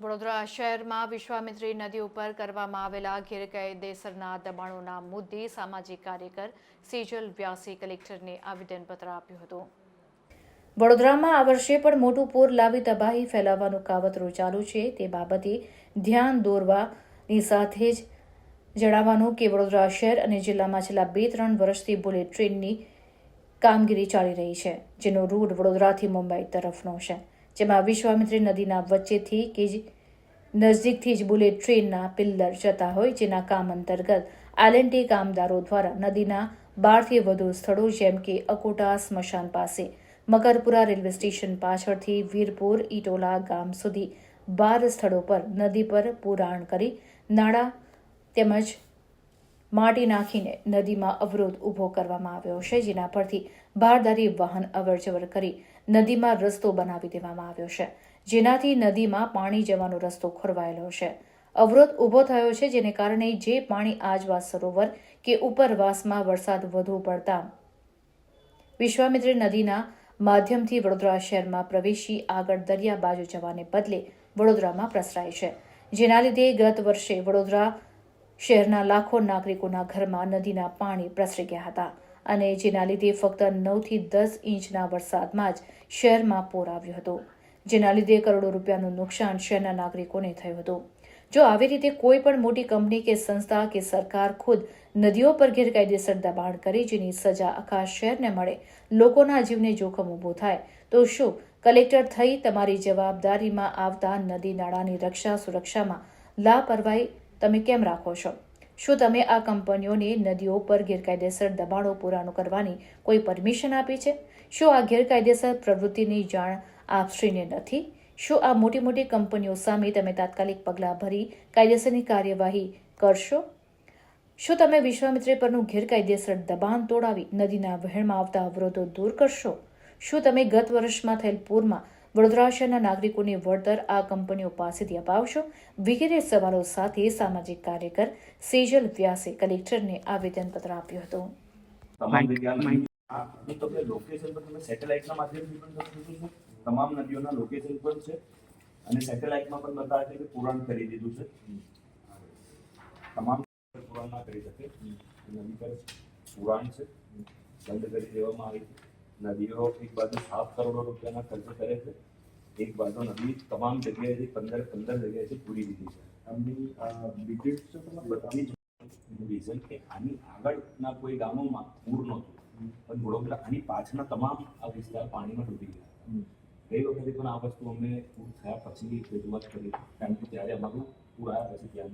વડોદરા શહેરમાં વિશ્વામિત્રી નદી ઉપર કરવામાં આવેલા ગેરકાયદેસરના દબાણોના મુદ્દે સામાજિક કાર્યકર સેજલ વ્યાસી કલેક્ટરને આવેદનપત્ર આપ્યું હતું. વડોદરામાં આ વર્ષે પણ મોટું પૂર લાવી તબાહી ફેલાવવાનું કાવતરું ચાલુ છે. તે બાબતે ધ્યાન દોરવાની સાથે જ જણાવવાનું કે વડોદરા શહેર અને જિલ્લામાં છેલ્લા બે ત્રણ વર્ષથી બુલેટ ટ્રેનની કામગીરી ચાલી રહી છે, જેનો રૂટ વડોદરાથી મુંબઈ તરફનો છે. જેમાં વિશ્વામિત્રી નદીના વચ્ચેથી કે જ નજદીકથી જ બુલેટ ટ્રેનના પિલ્લર જતા હોય જેના કામ અંતર્ગત આલેન્ટી કામદારો દ્વારા નદીના બારથી વધુ સ્થળો જેમ કે અકોટા, સ્મશાન પાસે, મકરપુરા રેલવે સ્ટેશન પાછળથી વીરપુર, ઈટોલા ગામ સુધી બાર સ્થળો પર નદી પર પુરાણ કરી નાળા તેમજ માટી નાખીને નદીમાં અવરોધ ઊભો કરવામાં આવ્યો છે, જેના પરથી બારદારી વાહન અવરજવર કરી નદીમાં રસ્તો બનાવી દેવામાં આવ્યો છે, જેનાથી નદીમાં પાણી જવાનો રસ્તો ખોરવાયેલો છે. અવરોધ ઊભો થયો છે, જેને કારણે જે પાણી આજવા સરોવર કે ઉપરવાસમાં વરસાદ વધુ પડતા વિશ્વામિત્રી નદીના માધ્યમથી વડોદરા શહેરમાં પ્રવેશી આગળ દરિયા બાજુ જવાને બદલે વડોદરામાં પ્રસરાય છે. જેના લીધે ગત વર્ષે વડોદરા શહેરના લાખો નાગરિકોના ઘરમાં નદીના પાણી પ્રસરી ગયા હતા અને જેના લીધે ફક્ત નવથી દસ ઇંચના વરસાદમાં જ શહેરમાં પૂર આવ્યું હતું. જેના લીધે કરોડો રૂપિયાનું નુકસાન શહેરના નાગરિકોને થયું હતું. જો આવી રીતે કોઈ પણ મોટી કંપની કે સંસ્થા કે સરકાર ખુદ નદીઓ પર ગેરકાયદેસર દબાણ કરે જેની સજા આખા શહેરને મળે, લોકોના જીવને જોખમ ઊભું થાય, તો શું કલેક્ટર થઈ તમારી જવાબદારીમાં આવતા નદી નાળાની રક્ષા સુરક્ષામાં લાપરવાહી તમે કેમ રાખો છો? શું તમે આ કંપનીઓને નદીઓ પર ગેરકાયદેસર દબાણો પુરાણું કરવાની કોઈ પરમિશન આપી છે? શું આ ગેરકાયદેસર પ્રવૃત્તિની જાણ આપશ્રીને નથી? શું આ મોટી મોટી કંપનીઓ સામે તમે તાત્કાલિક પગલાં ભરી કાયદેસરની કાર્યવાહી કરશો? શું તમે વિશ્વામિત્રી પરનું ગેરકાયદેસર દબાણ તોડાવી નદીના વહેણમાં આવતા અવરોધો દૂર કરશો? શું તમે ગત વર્ષમાં થયેલ પૂરમાં વડોદરા શહેરના નાગરિકોને વળતર આ કંપનીઓ પાસેથી અપાવશો. વગેરે સવાલો સાથે સામાજિક કાર્યકર સેજલ વ્યાસે કલેક્ટરને આવેદનપત્ર આપ્યું હતું. તમામ આ હું તમને પર તમામ નદીઓના લોકેશન પણ છે. અને સેટેલાઇટમાં પણ બતાવે છે કે પુરાણ કરી દીધું છે. તમામ પુરાણ ના કરી શકે. નદી પર પુરાણ છે. બંધ કરી દેવામાં આવી છે. નદીઓ એક બાજુ સાત કરોડો રૂપિયાના ખર્ચ કરે છે. એક બાજુ નદી તમામ જગ્યાએથી પંદર પંદર જગ્યાએથી પૂરી દીધી છે. ડિટેલ્સ છે તમારે બધી રીઝન કે આની આગળના કોઈ ગામોમાં પૂર નહોતું. પણ વડોદરા આની પાછળના તમામ આ વિસ્તાર પાણીમાં ડૂબી ગયા. ગઈ વખતે પણ આ વસ્તુ અમને પૂર થયા પછી રજૂઆત કરી કારણ કે ત્યારે અમારું આવ્યા પછી ધ્યાન.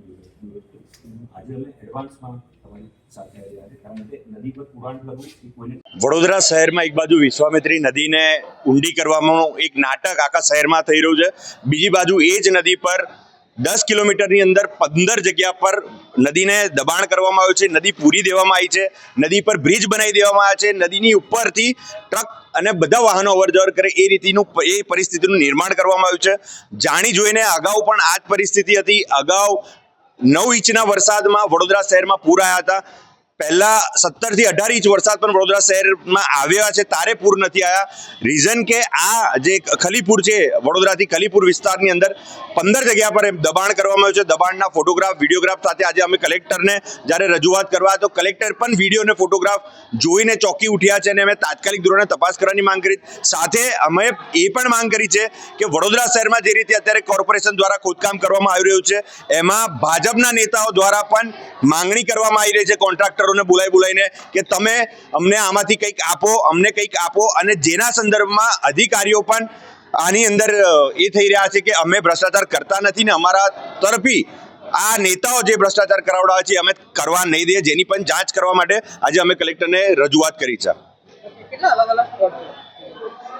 આજે અમે એડવાન્સમાં તમારી સાથે આવ્યા છે કારણ કે નદી પર પુરાણ કરવું એ કોઈને વડોદરા શહેરમાં એક બાજુ વિશ્વામિત્રી નદીને ઊંડી કરવામાં એક નાટક આખા શહેરમાં થઈ રહ્યું છે બીજી બાજુ એ જ નદી પર દસ કિલોમીટરની અંદર પંદર જગ્યા પર નદીને દબાણ કરવામાં આવ્યું છે, નદી પૂરી દેવામાં આવી છે, નદી પર બ્રિજ બનાવી દેવામાં આવ્યા છે, નદીની ઉપરથી ટ્રક અને બધા વાહનો અવરજવર કરે એ રીતિનું એ પરિસ્થિતિનું નિર્માણ કરવામાં આવ્યું છે. જાણી જોઈને અગાઉ પણ આ જ પરિસ્થિતિ હતી. અગાઉ નવ ઇંચના વરસાદમાં વડોદરા શહેરમાં પૂર આવ્યા હતા. પહેલા સત્તરથી અઢાર ઇંચ વરસાદ પણ વડોદરા શહેરમાં આવ્યા છે. તારે પૂર નથી આવ્યા રીઝન કે આ જે ખલીપુર છે, વડોદરાથી ખલીપુર વિસ્તારની અંદર પંદર જગ્યા પર દબાણ કરવામાં આવ્યું છે. દબાણના ફોટોગ્રાફ, વિડીયોગ્રાફ સાથે આજે અમે કલેક્ટરને જ્યારે રજૂઆત કરવા તો કલેક્ટર પણ વીડિયો અને ફોટોગ્રાફ જોઈને ચોકી ઉઠ્યા છે અને અમે તાત્કાલિક ધોરણે તપાસ કરવાની માંગ કરી. સાથે અમે એ પણ માંગ કરી છે કે વડોદરા શહેરમાં જે રીતે અત્યારે કોર્પોરેશન દ્વારા ખોદકામ કરવામાં આવી રહ્યું છે, એમાં ભાજપના નેતાઓ દ્વારા પણ માંગણી કરવામાં આવી રહી છે કોન્ટ્રાક્ટરોને બોલાવી બોલાવીને કે તમે અમને આમાંથી કંઈક આપો, અમને કંઈક આપો અને જેના સંદર્ભમાં અધિકારીઓ પણ આની અંદર એ થઈ રહ્યા છે કે અમે ભ્રષ્ટાચાર કરતા નથી ને અમારા તરફી આ નેતાઓ જે ભ્રષ્ટાચાર કરાવડાવે છે અમે કરવા નહીં દઈએ, જેની પણ જાંચ કરવા માટે આજે અમે કલેક્ટરને રજૂઆત કરી છે કેટલા અલગ અલગ સ્પોટ છે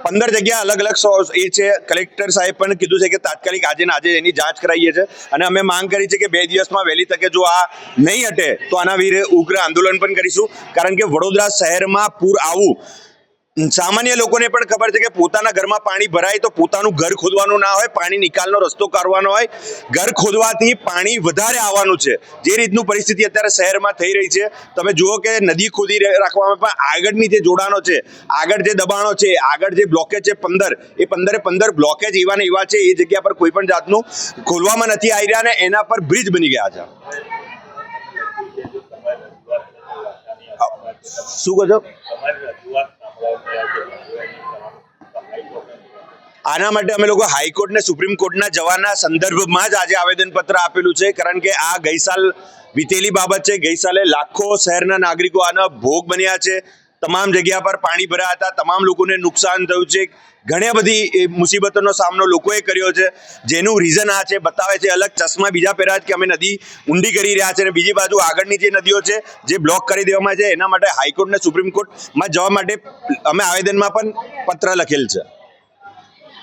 પંદર જગ્યા અલગ અલગ એ છે. કલેક્ટર સાહેબ પણ કીધું છે કે તાત્કાલિક આજે આજે એની જાંચ કરાવીએ છે. અને અમે માંગ કરી છે કે બે દિવસમાં વહેલી તકે જો આ નહીં હટે, તો આના વિરે ઉગ્ર આંદોલન પણ કરીશું. કારણ કે વડોદરા શહેરમાં પૂર આવું સામાન્ય લોકોને પણ ખબર છે કે પોતાના ઘરમાં પાણી ભરાય તો પોતાનું ઘર ખોદવાનું ના હોય, પાણી નિકાલનો રસ્તો કાઢવાનો હોય. ઘર ખોદવાથી પાણી વધારે આવવાનું છે. જે રીતનું પરિસ્થિતિ અત્યારે શહેરમાં થઈ રહી છે, તમે જુઓ કે નદી ખોદી રાખવામાં પણ આગળની જે જોડાણો છે, આગળ જે દબાણો છે, આગળ જે બ્લોકેજ છે પંદર, એ પંદરે પંદર બ્લોકેજ એવા ને એવા છે, એ જગ્યા પર કોઈ પણ જાતનું ખોલવામાં નથી આવી રહ્યા અને એના પર બ્રિજ બની ગયા છે. શું કહો આના માટે અમે લોકો હાઈકોર્ટ ને સુપ્રીમ કોર્ટના જવાના સંદર્ભમાં જ આજે આવેદનપત્ર આપેલું છે. કારણ કે આ ગઈ સાલ વીતેલી બાબત છે. ગઈ સાલે લાખો શહેરના નાગરિકો આના ભોગ બન્યા છે. તમામ જગ્યા પર પાણી ભરાયા હતા. તમામ લોકોને નુકસાન થયું છે. ઘણી બધી મુસીબતોનો સામનો લોકોએ કર્યો છે. જેનું રીઝન આ છે, બતાવે છે. અલગ ચશ્મા બીજા પહેર્યા કે અમે નદી ઊંડી કરી રહ્યા છે અને બીજી બાજુ આગળની જે નદીઓ છે, જે બ્લોક કરી દેવામાં છે, એના માટે હાઈકોર્ટ અને સુપ્રીમ કોર્ટમાં જવા માટે અમે આવેદનમાં પણ પત્ર લખેલ છે.